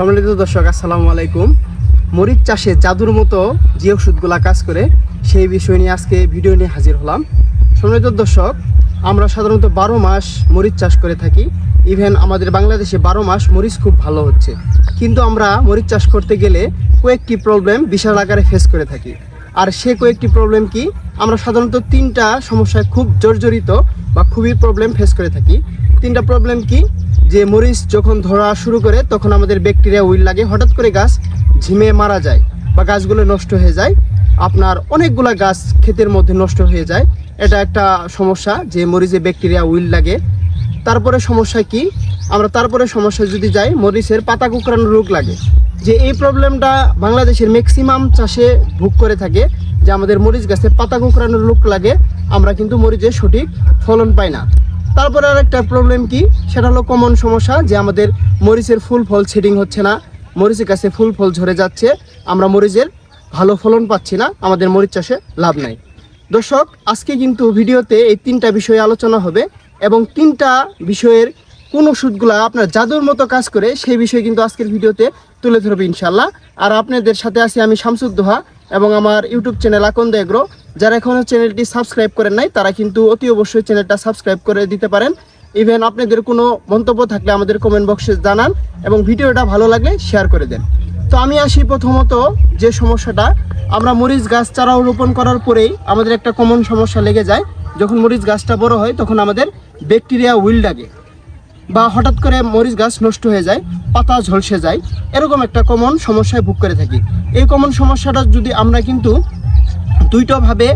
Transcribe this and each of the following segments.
সম্মানিত দর্শক, আসসালামু আলাইকুম। মরিচ চাষে জাদুর মতো যে ওষুধগুলা কাজ করে, সেই বিষয় নিয়ে আজকে ভিডিও নিয়ে হাজির হলাম। সম্মানিত দর্শক, আমরা সাধারণত বারো মাস মরিচ চাষ করে থাকি। ইভেন আমাদের বাংলাদেশে বারো মাস মরিচ খুব ভালো হচ্ছে। কিন্তু আমরা মরিচ চাষ করতে গেলে কয়েকটি প্রবলেম বিশাল আকারে ফেস করে থাকি। আর সে কয়েকটি প্রবলেম কি, আমরা সাধারণত তিনটা সমস্যায় খুব জর্জরিত বা খুবই প্রবলেম ফেস করে থাকি। তিনটা প্রবলেম কি যে মরিচ যখন ধরা শুরু করে, তখন আমাদের ব্যাকটেরিয়া উইল লাগে। হঠাৎ করে গাছ ঝিমে মারা যায় বা গাছগুলো নষ্ট হয়ে যায়। আপনার অনেকগুলা গাছ ক্ষেতের মধ্যে নষ্ট হয়ে যায়। এটা একটা সমস্যা যে মরিচে ব্যাকটেরিয়া উইল লাগে। তারপরে সমস্যা কি? আমরা তারপরে সমস্যা যদি যাই, মরিচের পাতা কুকরানো রোগ লাগে। যে এই প্রবলেমটা বাংলাদেশের ম্যাক্সিমাম চাষে ভোগ করে থাকে, যে আমাদের মরিচ গাছে পাতা কুকরানো রোগ লাগে, আমরা কিন্তু মরিচের সঠিক ফলন পাই না। তারপরে আর একটা প্রবলেম কি? সেটা হলো কমন সমস্যা যে আমাদের মরিচের ফুল ফল সেটিং হচ্ছে না। মরিচের কাছে ফুল ফল ঝরে যাচ্ছে। আমরা মরিচের ভালো ফলন পাচ্ছি না। আমাদের মরিচ চাষে লাভ নাই। দর্শক, আজকে কিন্তু ভিডিওতে এই তিনটা বিষয়ে আলোচনা হবে এবং তিনটা বিষয়ের কোন ওষুধগুলো আপনার জাদুর মতো কাজ করে সেই বিষয়ে কিন্তু আজকের ভিডিওতে তুলে ধরবে ইনশাল্লাহ আর আপনাদের সাথে আছি আমি শামসুদ্দোহা এবং আমার ইউটিউব চ্যানেল আকন্দ এগ্রো যারা এখনও চ্যানেলটি সাবস্ক্রাইব করেন নাই, তারা কিন্তু অতি অবশ্যই চ্যানেলটা সাবস্ক্রাইব করে দিতে পারেন। ইভেন আপনাদের কোনো মন্তব্য থাকলে আমাদের কমেন্ট বক্সে জানান এবং ভিডিওটা ভালো লাগলে শেয়ার করে দেন। তো আমি আসি প্রথমত যে সমস্যাটা, আমরা মরিচ গাছ চারা রোপণ করার পরেই আমাদের একটা কমন সমস্যা লেগে যায়। যখন মরিচ গাছটা বড় হয়, তখন আমাদের ব্যাকটেরিয়া উইল লাগে বা হঠাৎ করে মরিচ গাছ নষ্ট হয়ে যায়, পাতা ঝলসে যায়, এরকম একটা কমন সমস্যায় ভোগ করে থাকি। এই কমন সমস্যাটা যদি আমরা কিন্তু দুইটাভাবে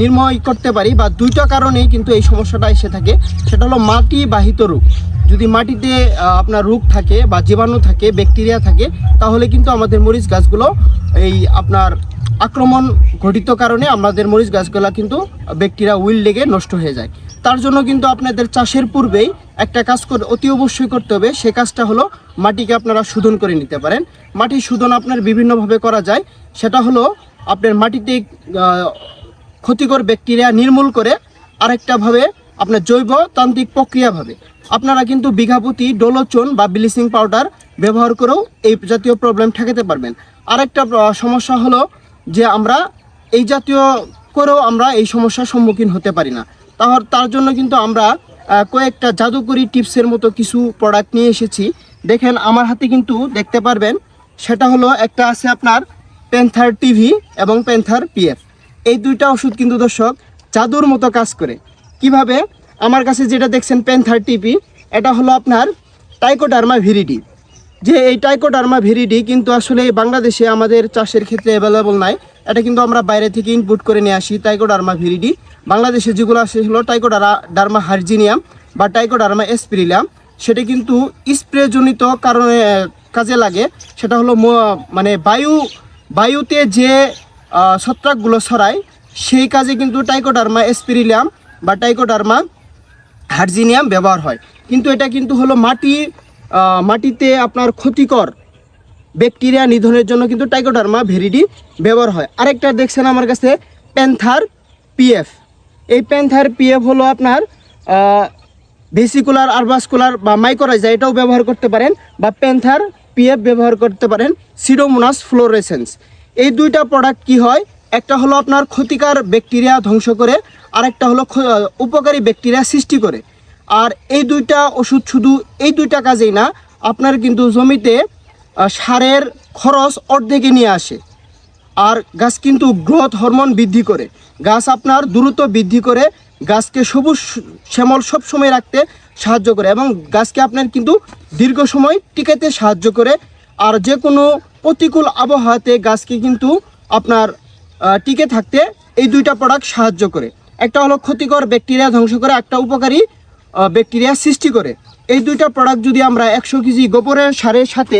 নির্ময় করতে পারি বা দুইটা কারণেই কিন্তু এই সমস্যাটা এসে থাকে, সেটা হলো মাটি বাহিত রোগ। যদি মাটিতে আপনার রোগ থাকে বা জীবাণু থাকে, ব্যাকটেরিয়া থাকে, তাহলে কিন্তু আমাদের মরিচ গাছগুলো এই আপনার আক্রমণ ঘটিত কারণে আমাদের মরিচ গাছগুলো কিন্তু ব্যাকটেরিয়া উইল লেগে নষ্ট হয়ে যায়। তার জন্য কিন্তু আপনাদের চাষের পূর্বেই একটা কাজ করে অতি অবশ্যই করতে হবে। সে কাজটা হলো মাটিকে আপনারা শোধন করে নিতে পারেন। মাটি শোধন আপনার বিভিন্নভাবে করা যায়। সেটা হলো আপনার মাটিতে ক্ষতিকর ব্যাকটেরিয়া নির্মূল করে আরেকটাভাবে আপনার জৈব তান্ত্রিক প্রক্রিয়াভাবে। আপনারা কিন্তু বিঘাপতি ডোলোচন বা ব্লিচিং পাউডার ব্যবহার করেও এই জাতীয় প্রবলেম ঠেকাতে পারবেন। আরেকটা সমস্যা হলো যে আমরা এই জাতীয় করেও আমরা এই সমস্যার সম্মুখীন হতে পারি না। তাহর, তার জন্য কিন্তু আমরা কয়েকটা জাদুকরি টিপসের মতো কিছু প্রোডাক্ট নিয়ে এসেছি। দেখেন, আমার হাতে কিন্তু দেখতে পারবেন, সেটা হলো একটা আছে আপনার প্যান্থার টিভি এবং প্যান্থার পিএফ এই দুইটা ওষুধ কিন্তু দর্শক জাদুর মতো কাজ করে। কীভাবে? আমার কাছে যেটা দেখছেন প্যান্থার টিভি এটা হলো আপনার টাইকোডার্মা ভিরিডি যে এই টাইকোডার্মা ভিরিডি কিন্তু আসলে বাংলাদেশে আমাদের চাষের ক্ষেত্রে অ্যাভেলেবল নাই। এটা কিন্তু আমরা বাইরে থেকে ইনপুট করে নিয়ে আসি টাইকোডার্মা ভিরিডি বাংলাদেশে যেগুলো আসে হলো টাইকোডারা ডার্মা হার্জিনিয়াম বা টাইকোডার্মা এসপিরিলিয়াম সেটা কিন্তু স্প্রেজনিত কারণে কাজে লাগে। সেটা হলো মানে বায়ু, বায়ুতে যে ছত্রাকগুলো ছড়ায়, সেই কাজে কিন্তু টাইকোডার্মা এসপিরিলিয়াম বা টাইকোডার্মা হার্জিনিয়াম ব্যবহার হয়। কিন্তু এটা কিন্তু হলো মাটি মাটিতে আপনার ক্ষতিকর ব্যাকটেরিয়া নিধনের জন্য কিন্তু টাইকোডার্মা ভেরিডি ব্যবহার হয়। আরেকটা দেখছেন আমার কাছে, প্যান্থার পিএফ। এই প্যান্থার পিএফ হলো আপনার ভেসিকুলার, আরবাসকুলার বা মাইক্রোরাইজা এটাও ব্যবহার করতে পারেন বা প্যান্থার পিএফ ব্যবহার করতে পারেন সিডোমোনাস ফ্লোরেসেন্স এই দুইটা প্রোডাক্ট কি হয়? একটা হলো আপনার ক্ষতিকার ব্যাকটেরিয়া ধ্বংস করে, আরেকটা হলো খ- উপকারী ব্যাকটেরিয়া সৃষ্টি করে। আর এই দুইটা ওষুধ শুধু এই দুইটা কাজেই না, আপনার কিন্তু জমিতে সারের খরচ অর্ধেকে নিয়ে আসে। আর গাছ কিন্তু গ্রোথ হরমোন বৃদ্ধি করে। গাছ আপনার দ্রুত বৃদ্ধি করে, গাছকে সবুজ শ্যামল সব সময় রাখতে সাহায্য করে এবং গাছকে আপনার কিন্তু দীর্ঘ সময় টিকাতে সাহায্য করে। আর যে কোনো প্রতিকূল আবহাওয়াতে গাছকে কিন্তু আপনার টিকে থাকতে এই দুইটা প্রোডাক্ট সাহায্য করে। একটা হলো ক্ষতিকর ব্যাকটেরিয়া ধ্বংস করে, একটা উপকারী ব্যাকটেরিয়া সৃষ্টি করে। এই দুইটা প্রোডাক্ট যদি আমরা একশো কেজি গোবরের সারের সাথে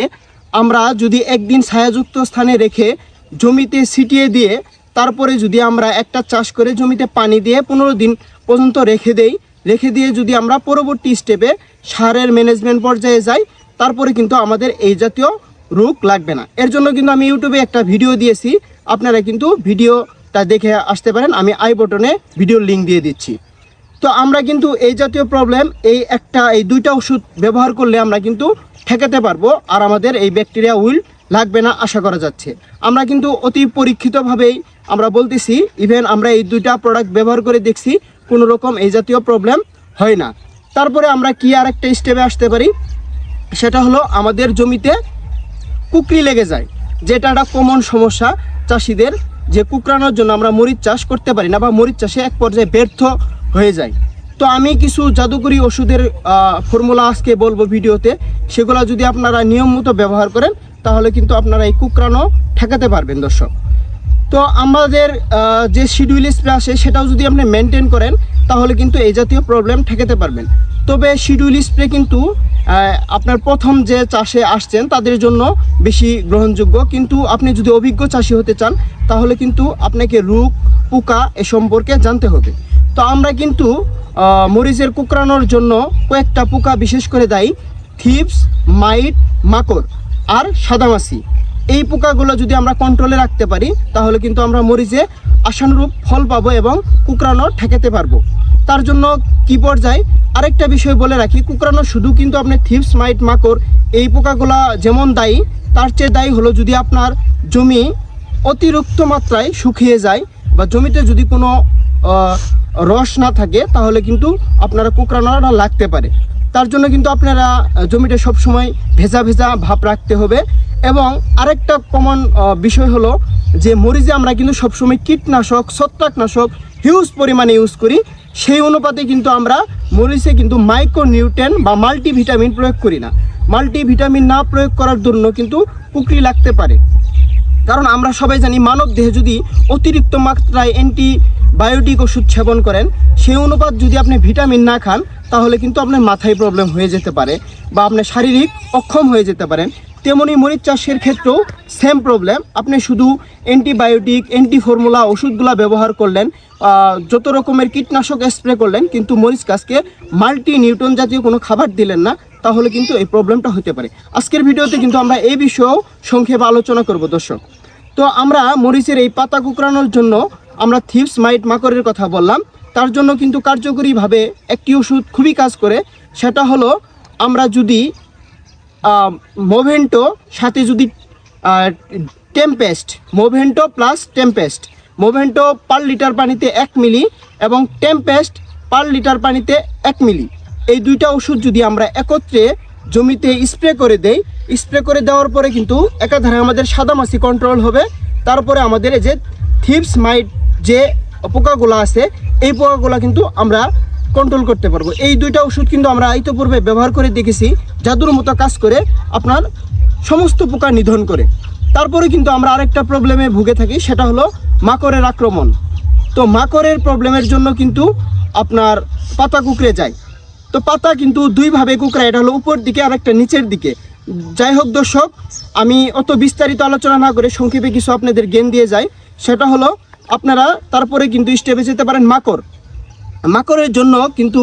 আমরা যদি একদিন ছায়াযুক্ত স্থানে রেখে জমিতে ছিটিয়ে দিয়ে তারপরে যদি আমরা একটা চাষ করে জমিতে পানি দিয়ে পনেরো দিন পর্যন্ত রেখে দেই, রেখে দিয়ে যদি আমরা পরবর্তী স্টেপে সারের ম্যানেজমেন্ট পর্যায়ে যাই, তারপরে কিন্তু আমাদের এই জাতীয় রোগ লাগবে না। এর জন্য কিন্তু আমি ইউটিউবে একটা ভিডিও দিয়েছি, আপনারা কিন্তু ভিডিওটা দেখে আসতে পারেন। আমি আই বটনে ভিডিও লিঙ্ক দিয়ে দিচ্ছি। তো আমরা কিন্তু এই জাতীয় প্রবলেম এই একটা, এই দুইটা ওষুধ ব্যবহার করলে আমরা কিন্তু ঠেকাতে পারব আর আমাদের এই ব্যাকটেরিয়া উইল লাগবে না আশা করা যাচ্ছে। আমরা কিন্তু অতি পরীক্ষিতভাবেই আমরা বলতেছি ইভেন আমরা এই দুইটা প্রোডাক্ট ব্যবহার করে দেখছি, কোনো রকম এই জাতীয় প্রবলেম হয় না। তারপরে আমরা কি আর একটা স্টেপে আসতে পারি? সেটা হলো আমাদের জমিতে কুকরি লেগে যায়, যেটা একটা কমন সমস্যা চাষিদের, যে কুকরানোর জন্য আমরা মরিচ চাষ করতে পারি না বা মরিচ চাষে এক পর্যায়ে ব্যর্থ হয়ে যায়। তো আমি কিছু জাদুকরি ওষুধের ফর্মুলা আজকে বলব ভিডিওতে। সেগুলো যদি আপনারা নিয়ম মতো ব্যবহার করেন, তাহলে কিন্তু আপনারা এই কুকরানো ঠেকাতে পারবেন দর্শক। তো আমাদের যে শিডিউল স্প্রে আসে সেটাও যদি আপনি মেনটেন করেন, তাহলে কিন্তু এই জাতীয় প্রবলেম ঠেকাতে পারবেন। তবে শিডিউল স্প্রে কিন্তু আপনার প্রথম যে চাষে আসছেন, তাদের জন্য বেশি গ্রহণযোগ্য। কিন্তু আপনি যদি অভিজ্ঞ চাষি হতে চান, তাহলে কিন্তু আপনাকে রোগ, পোকা এ সম্পর্কে জানতে হবে। তো আমরা কিন্তু মরিচের কুকরানোর জন্য কয়েকটা পোকা বিশেষ করে দায়ী। থিপস, মাইট, মাকড় আর সাদামাছি। এই পোকাগুলো যদি আমরা কন্ট্রোলে রাখতে পারি, তাহলে কিন্তু আমরা মরিচে আশানুরূপ ফল পাবো এবং কুকরানো ঠেকাতে পারব। তার জন্য কি পর্যায়ে? আরেকটা বিষয় বলে রাখি কুকরানো শুধু কিন্তু আপনি থিপস, মাইট, মাকড় এই পোকাগুলা যেমন দায়ী, তার চেয়ে দায়ী হলো যদি আপনার জমি অতিরিক্ত মাত্রায় শুকিয়ে যায় বা জমিতে যদি কোনো রস না থাকে, তাহলে কিন্তু আপনারা কুকরানোটা লাগতে পারে। তার জন্য কিন্তু আপনারা জমিটা সবসময় ভেজা ভেজা ভাব রাখতে হবে। এবং আরেকটা কমন বিষয় হলো যে মরিচে আমরা কিন্তু সবসময় কীটনাশক, ছত্রাকনাশক হিউজ পরিমাণে ইউজ করি। সেই অনুপাতে কিন্তু আমরা মরিচে কিন্তু মাইক্রো নিউট্রেন বা মাল্টিভিটামিন প্রয়োগ করি না। মাল্টিভিটামিন না প্রয়োগ করার জন্য কিন্তু কুকরি লাগতে পারে। কারণ আমরা সবাই জানি মানব দেহে যদি অতিরিক্ত মাত্রায় অ্যান্টিবায়োটিক ওষুধ সেবন করেন, সেই অনুপাত যদি আপনি ভিটামিন না খান, তাহলে কিন্তু আপনার মাথায় প্রবলেম হয়ে যেতে পারে বা আপনার শারীরিক অক্ষম হয়ে যেতে পারেন। তেমনি মরিচ চাষের ক্ষেত্রেও সেম প্রবলেম আপনি শুধু অ্যান্টিবায়োটিক অ্যান্টি ফর্মুলা ওষুধগুলা ব্যবহার করলেন যত রকমের কীটনাশক স্প্রে করলেন, কিন্তু মরিচ গাছকে মাল্টি নিউটন জাতীয় কোনো খাবার দিলেন না, তাহলে কিন্তু এই প্রবলেমটা হতে পারে। আজকের ভিডিওতে কিন্তু আমরা এই বিষয়েও সংক্ষেপে আলোচনা করব, দর্শক। তো আমরা মরিচের এই পাতা কুকরানোর জন্য আমরা থিপস মাইট মাকড়ের কথা বললাম, তার জন্য কিন্তু কার্যকরীভাবে একটি ওষুধ খুবই কাজ করে। সেটা হলো, আমরা যদি মোভেন্টো সাথে যদি Tempest Movento plus Tempest Movento per litre পানিতে এক মিলি এবং টেম্পেস্ট পার লিটার পানিতে এক মিলি। এই দুইটা ওষুধ যদি আমরা একত্রে জমিতে স্প্রে করে দেই স্প্রে করে দেওয়ার পরে কিন্তু একাধারে আমাদের সাদামাছি কন্ট্রোল হবে। তারপরে আমাদের এই যে থিপস মাইট যে পোকাগুলো আছে, এই পোকাগুলো কিন্তু আমরা কন্ট্রোল করতে পারব। এই দুইটা ওষুধ কিন্তু আমরা ইতোপূর্বে ব্যবহার করে দেখেছি, জাদুর মতো কাজ করে আপনার সমস্ত পোকা নিধন করে। তারপরে কিন্তু আমরা আরেকটা প্রবলেমে ভুগে থাকি, সেটা হলো মাকড়ের আক্রমণ। তো মাকড়ের প্রবলেমের জন্য কিন্তু আপনার পাতা কুকড়ে যায়। তো পাতা কিন্তু দুইভাবে কুকড়ায়, এটা হলো উপর দিকে আর একটা নিচের দিকে। যাই হোক দর্শক, আমি অত বিস্তারিত আলোচনা না করে সংক্ষেপে কিছু আপনাদের জ্ঞান দিয়ে যাই। সেটা হলো আপনারা তারপরে কিন্তু স্টেপে যেতে পারেন মাকড়। মাকড়ের জন্য কিন্তু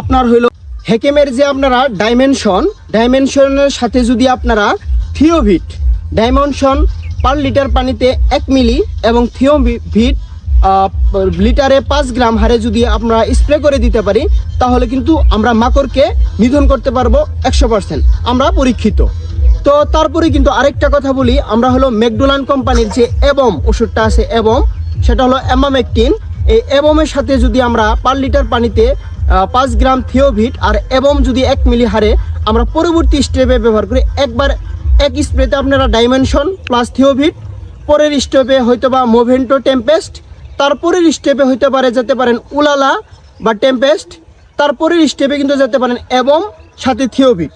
আপনার হইল হেকেমের যে আপনারা ডাইমেনশন ডাইমেনশনের সাথে যদি আপনারা থিওভিট ডাইমেনশন পার লিটার পানিতে এক মিলি এবং থিওভিট লিটারে পাঁচ গ্রাম হারে যদি আমরা স্প্রে করে দিতে পারি, তাহলে কিন্তু আমরা মাকড়কে নিধন করতে পারব একশো পার্সেন্ট আমরা পরীক্ষিত। তো তারপরে কিন্তু আরেকটা কথা বলি, আমরা হলো ম্যাকডোনাল্ড কোম্পানির যে এবম ওষুধটা আছে এবম সেটা হলো অ্যামামেকটিন। এই এবমের সাথে যদি আমরা পার লিটার পানিতে পাঁচ গ্রাম থিওভিট আর এবম যদি এক মিলি হারে, আমরা পরবর্তী স্টেপে ব্যবহার করি একবার এক স্প্রেতে আপনারা ডাইমেনশন প্লাস থিওভিট, পরের স্টেপে হয়তো বা মোভেন্টো টেম্পেস্ট তারপরের স্টেপে হইতে পারে যেতে পারেন উলালা বা টেম্পেস্ট তারপরের স্টেপে কিন্তু যেতে পারেন এবং সাথে থিওভিট।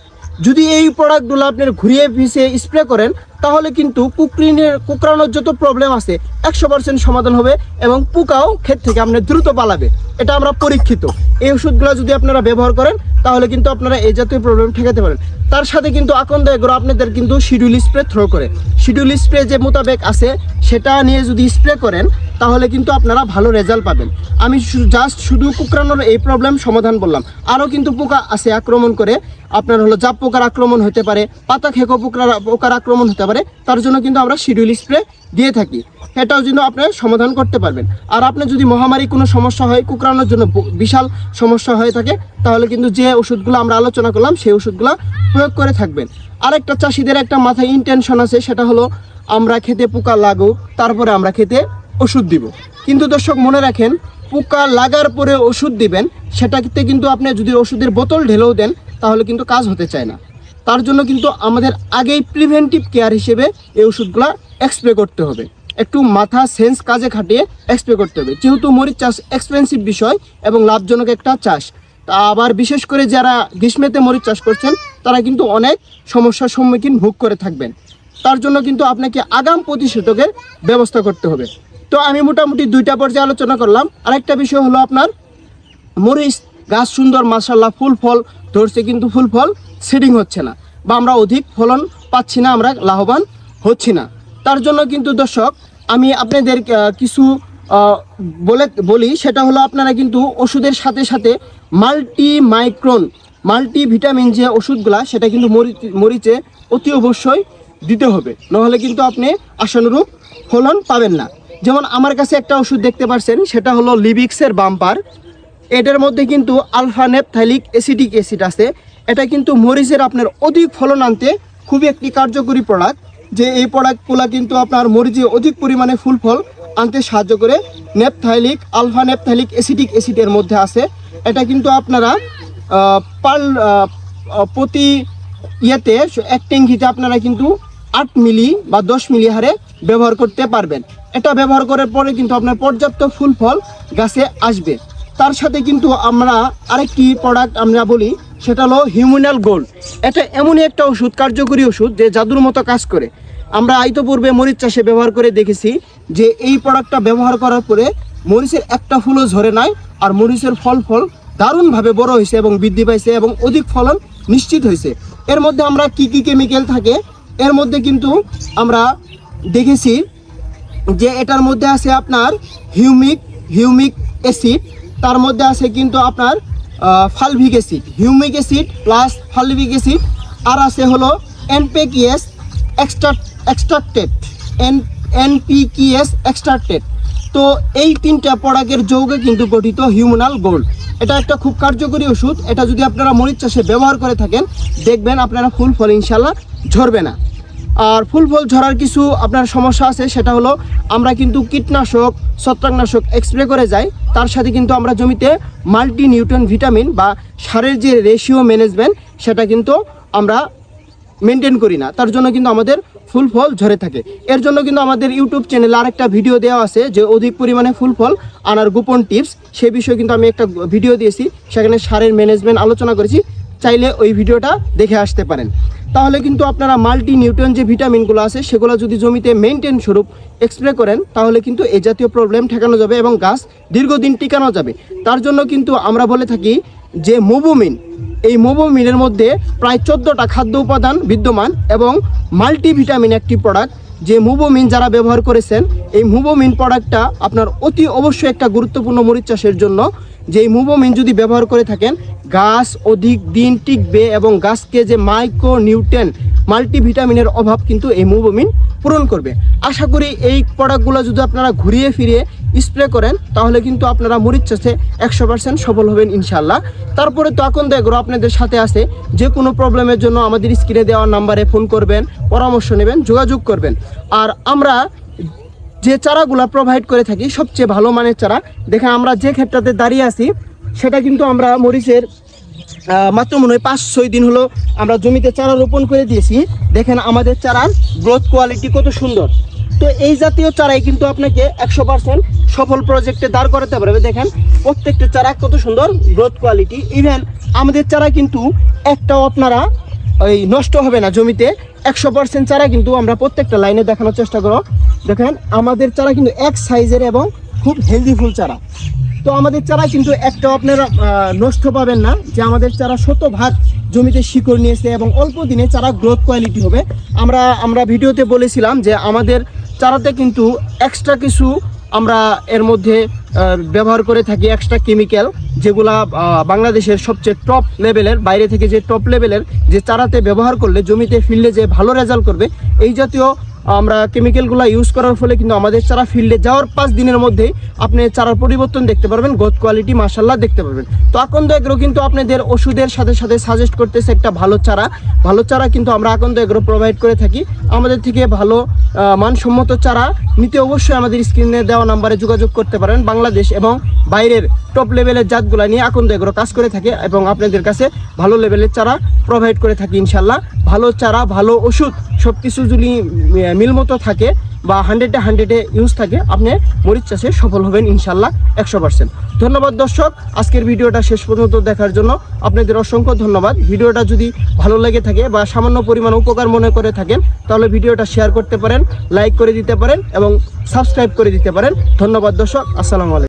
যদি এই প্রোডাক্টগুলো আপনার ঘুরিয়ে ভিসিয়ে স্প্রে করেন তাহলে কিন্তু কুকরিনের, কুকরানোর যত প্রবলেম আছে, একশো পার্সেন্ট সমাধান হবে এবং পোকাও ক্ষেত থেকে আপনার দ্রুত পালাবে। এটা আমরা পরীক্ষিত। এই ওষুধগুলো যদি আপনারা ব্যবহার করেন তাহলে কিন্তু আপনারা এই জাতীয় প্রবলেম ঠেকাতে পারেন। তার সাথে কিন্তু আকন্দ এগুলো আপনাদের কিন্তু শিডিউল স্প্রে থ্রো করে। শিডিউল স্প্রে যে মোতাবেক আছে, সেটা নিয়ে যদি স্প্রে করেন, তাহলে কিন্তু আপনারা ভালো রেজাল্ট পাবেন। আমি জাস্ট শুধু কুকরানোর এই প্রবলেম সমাধান বললাম। আরও কিন্তু পোকা আছে আক্রমণ করে। আপনার হলো জাপ পোকার আক্রমণ হতে পারে, পাতা খেকো পোকার পোকার আক্রমণ হতে পারে। তার জন্য কিন্তু আমরা শিডিউল স্প্রে দিয়ে থাকি। এটাও কিন্তু আপনি সমাধান করতে পারবেন। আর আপনি যদি মহামারী কোনো সমস্যা হয়, কুকরানোর জন্য বিশাল সমস্যা হয়ে থাকে, তাহলে কিন্তু যে ওষুধগুলো আমরা আলোচনা করলাম, সেই ওষুধগুলো প্রয়োগ করে থাকবেন। আরেকটা চাষিদের একটা মাথায় ইনটেনশন আছে, সেটা হলো আমরা খেতে পোকা লাগুক, তারপরে আমরা খেতে ওষুধ দিব। কিন্তু দর্শক, মনে রাখেন, পোকা লাগার পরে ওষুধ দিবেন, সেটাতে কিন্তু আপনি যদি ওষুধের বোতল ঢেলেও দেন, তাহলে কিন্তু কাজ হতে চায় না। তার জন্য কিন্তু আমাদের আগেই প্রিভেন্টিভ কেয়ার হিসেবে এই ওষুধগুলো এক্সপ্রে করতে হবে। একটু মাথা সেন্স কাজে খাটিয়ে এক্সপ্রে করতে হবে। যেহেতু মরিচ চাষ এক্সপেন্সিভ বিষয় এবং লাভজনক একটা চাষ আবার বিশেষ করে যারা গ্রীষ্মেতে মরিচ চাষ করছেন, তারা কিন্তু অনেক সমস্যার সম্মুখীন ভোগ করে থাকবেন। তার জন্য কিন্তু আপনাকে আগাম প্রতিষেধকের ব্যবস্থা করতে হবে। তো আমি মোটামুটি দুইটা পর্যায়ে আলোচনা করলাম। আরেকটা বিষয় হলো আপনার মরিচ, গাছ সুন্দর মাসাল্লাহ ফুল ফল ধরছে কিন্তু ফুল ফল সিডিং হচ্ছে না বা আমরা অধিক ফলন পাচ্ছি না, আমরা লাভবান হচ্ছি না। তার জন্য কিন্তু দর্শক, আমি আপনাদের কিছু বলে বলি, সেটা হলো আপনারা কিন্তু ওষুধের সাথে সাথে মাল্টি মাইক্রন মাল্টি ভিটামিন যে ওষুধগুলা, সেটা কিন্তু মরিচে অতি অবশ্যই দিতে হবে। নাহলে কিন্তু আপনি আশানুরূপ ফলন পাবেন না। যেমন আমার কাছে একটা ওষুধ দেখতে পাচ্ছেন সেটা হলো লিবিক্সের বাম্পার। এটার মধ্যে কিন্তু আলফা নেপথাইলিক অ্যাসিডিক অ্যাসিড আছে। এটা কিন্তু মরিচের আপনার অধিক ফলন আনতে খুবই একটি কার্যকরী প্রোডাক্ট যে এই প্রোডাক্টগুলো কিন্তু আপনার মরিচে অধিক পরিমাণে ফুল ফল আনতে সাহায্য করে নেপথাইলিক, আলফা নেপথাইলিক অ্যাসিডিক অ্যাসিডের মধ্যে আছে। এটা কিন্তু আপনারা পার প্রতি ইয়েতে এক ট্যাঙ্কিতে আপনারা কিন্তু আট মিলি বা দশ মিলি হারে ব্যবহার করতে পারবেন। এটা ব্যবহার করার পরে কিন্তু আপনার পর্যাপ্ত ফুল ফল গাছে আসবে। তার সাথে কিন্তু আমরা আরেকটি প্রোডাক্ট আমরা বলি, সেটা হলো হিউম্যানাল গোল্ড। এটা এমনই একটা ওষুধ, কার্যকরী ওষুধ যে জাদুর মতো কাজ করে। আমরা আইতো পূর্বে মরিচ চাষে ব্যবহার করে দেখেছি যে এই প্রোডাক্টটা ব্যবহার করার পরে মরিচের একটা ফুলও ঝরে নাই আর মরিচের ফল ফল দারুণভাবে বড় হয়েছে এবং বৃদ্ধি পাইছে এবং অধিক ফলন নিশ্চিত হয়েছে। এর মধ্যে আমরা কি কি কেমিক্যাল থাকে, এর মধ্যে কিন্তু আমরা দেখেছি যে এটার মধ্যে আছে আপনার হিউমিক হিউমিক অ্যাসিড তার মধ্যে আছে কিন্তু আপনার fulvic acid humic acid plus fulvic acid আর আছে হলো NPKS extra extracted N NPKS extracted তো এই তিনটা প্রোডাক্টের যৌগে কিন্তু গঠিত হিউম্যানাল গোল্ড এটা একটা খুব কার্যকরী ওষুধ, এটা যদি আপনারা মরিচ চাষে ব্যবহার করে থাকেন, দেখবেন আপনারা ফুল ফল ইনশাল্লাহ ঝরবে না। আর ফুল ফল ঝরার কিছু আপনার সমস্যা আছে, সেটা হলো আমরা কিন্তু কীটনাশক, ছত্রাকনাশক স্প্রে করে যাই, তার সাথে কিন্তু আমরা জমিতে মাল্টি নিউট্রন ভিটামিন বা সারের যে রেশিও ম্যানেজমেন্ট সেটা কিন্তু আমরা মেনটেন করি না। তার জন্য কিন্তু আমাদের ফুল ফল ঝরে থাকে। এর জন্য কিন্তু আমাদের ইউটিউব চ্যানেলে আরেকটা ভিডিও দেওয়া আছে যে অধিক পরিমাণে ফুল ফল আনার গোপন টিপস। সে বিষয়ে কিন্তু আমি একটা ভিডিও দিয়েছি, সেখানে সারের ম্যানেজমেন্ট আলোচনা করেছি। চাইলে ওই ভিডিওটা দেখে আসতে পারেন। তাহলে কিন্তু আপনারা মাল্টি নিউট্রিয়েন্ট যে ভিটামিনগুলো আছে, সেগুলো যদি জমিতে মেনটেন স্বরূপ এক্সপ্রে করেন, তাহলে কিন্তু এই জাতীয় প্রবলেম ঠেকানো যাবে এবং গাছ দীর্ঘদিন টিকানো যাবে। তার জন্য কিন্তু আমরা বলে থাকি যে মোবোমিন এই মোবোমিনের মধ্যে প্রায় চোদ্দোটা খাদ্য উপাদান বিদ্যমান এবং মাল্টিভিটামিন একটি প্রোডাক্ট। যে মুবোমিন যারা ব্যবহার করেছেন, এই মুবোমিন প্রোডাক্টটা আপনার অতি অবশ্যই একটা গুরুত্বপূর্ণ মরিচ চাষের জন্য। যে এই মুবোমিন যদি ব্যবহার করে থাকেন, গাছ অধিক দিন টিকবে এবং গাছকে যে মাইক্রো নিউট্রেন মাল্টিভিটামিনের অভাব কিন্তু এই মুবোমিন পূরণ করবে। আশা করি এই প্রোডাক্টগুলো যদি আপনারা ঘুরিয়ে ফিরিয়ে স্প্রে করেন, তাহলে কিন্তু আপনারা মরিচ চাষে একশো পার্সেন্ট সফল হবেন ইনশাল্লাহ তারপরে তো এখন দেখো, আপনাদের সাথে আছে, যে কোনো প্রবলেমের জন্য আমাদের স্ক্রিনে দেওয়া নাম্বারে ফোন করবেন, পরামর্শ নেবেন, যোগাযোগ করবেন। আর আমরা যে চারাগুলা প্রোভাইড করে থাকি, সবচেয়ে ভালো মানের চারা, দেখেন আমরা যে ক্ষেত্রতে দাঁড়িয়ে আছি, সেটা কিন্তু আমরা মরিচের মাত্র মনে হয় পাঁচ, ছয় দিন হলো আমরা জমিতে চারা রোপণ করে দিয়েছি। দেখেন আমাদের চারার গ্রোথ কোয়ালিটি কত সুন্দর। তো এই জাতীয় চারাই কিন্তু আপনাকে একশো পার্সেন্ট সফল প্রজেক্টে দাঁড় করাতে পারবে। দেখেন, প্রত্যেকটা চারা কত সুন্দর গ্রোথ কোয়ালিটি ইভেন আমাদের চারা কিন্তু একটাও আপনারা ওই নষ্ট হবে না জমিতে। একশো পার্সেন্ট চারা কিন্তু আমরা প্রত্যেকটা লাইনে দেখানোর চেষ্টা করো দেখেন, আমাদের চারা কিন্তু এক সাইজের এবং খুব হেলদি ফুল চারা। তো আমাদের চারা কিন্তু একটা আপনারা নষ্ট পাবেন না, যে আমাদের চারা শত শতভাগ জমিতে শিকড় নিয়েছে এবং অল্প দিনে চারা গ্রোথ কোয়ালিটি হবে। আমরা আমরা ভিডিওতে বলেছিলাম যে আমাদের চারাতে কিন্তু এক্সট্রা কিছু আমরা এর মধ্যে ব্যবহার করে থাকি এক্সট্রা কেমিক্যাল যেগুলা বাংলাদেশের সবচেয়ে টপ লেভেলের বাইরে থেকে যে টপ লেভেলের যে চারাতে ব্যবহার করলে জমিতে ফিল্ডে যে ভালো রেজাল্ট করবে, এই জাতীয় আমরা কেমিক্যালগুলো ইউজ করার ফলে কিন্তু আমাদের চারা ফিল্ডে যাওয়ার পাঁচ দিনের মধ্যেই আপনি চারার পরিবর্তন দেখতে পারবেন গোদ কোয়ালিটি মাসাল্লাহ দেখতে পারবেন। তো আকন্দ এগ্রো কিন্তু আপনাদের ওষুধের সাথে সাথে সাজেস্ট করতেছে একটা ভালো চারা। ভালো চারা কিন্তু আমরা আকন্দ এগ্রো প্রোভাইড করে থাকি। আমাদের থেকে ভালো মানসম্মত চারা নিতে অবশ্যই আমাদের স্ক্রিনে দেওয়া নাম্বারে যোগাযোগ করতে পারেন। বাংলাদেশ এবং বাইরের টপ লেভেলের জাতগুলো নিয়ে আকন্দ এগুলো কাজ করে থাকে এবং আপনাদের কাছে ভালো লেভেলের চারা প্রোভাইড করে থাকি ইনশাল্লাহ ভালো চারা ভালো ওষুধ সব কিছু যদি আহ, মিল মতো থাকে বা হান্ড্রেডে হান্ড্রেডে ইউজ থাকে আপনি মরিচ চাষে সফল হবেন ইনশাল্লাহ একশো পার্সেন্ট ধন্যবাদ দর্শক আজকের ভিডিওটা শেষ পর্যন্ত দেখার জন্য আপনাদের অসংখ্য ধন্যবাদ। ভিডিওটা যদি ভালো লেগে থাকে বা সামান্য পরিমাণ উপকার মনে করে থাকেন তাহলে ভিডিওটা শেয়ার করতে পারেন লাইক করে দিতে পারেন এবং সাবস্ক্রাইব করে দিতে পারেন। ধন্যবাদ দর্শক আসসালামু আলাইকুম।